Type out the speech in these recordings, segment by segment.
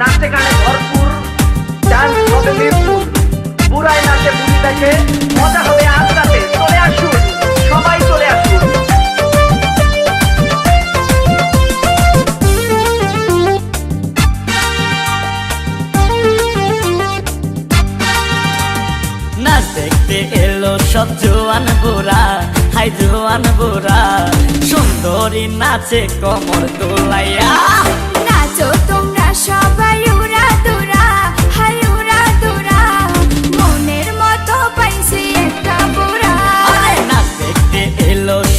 নাচে গানে ভরপুর, ডান্স হবে মিরপুর। বুড়ায় নাচে বুড়ি দেখে মজা হবে আজ চলে আসুন, সবাই চলে আসুন। সব জোয়ান বুড়া, হাই জোয়ান বুড়া। সুন্দরী নাচে কমর দোলাইয়া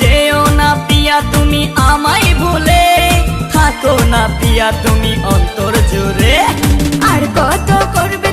যেও না পিয়া তুমি আমায় ভুলে। থাকো না পিয়া তুমি অন্তর জুড়ে। আর কত করবে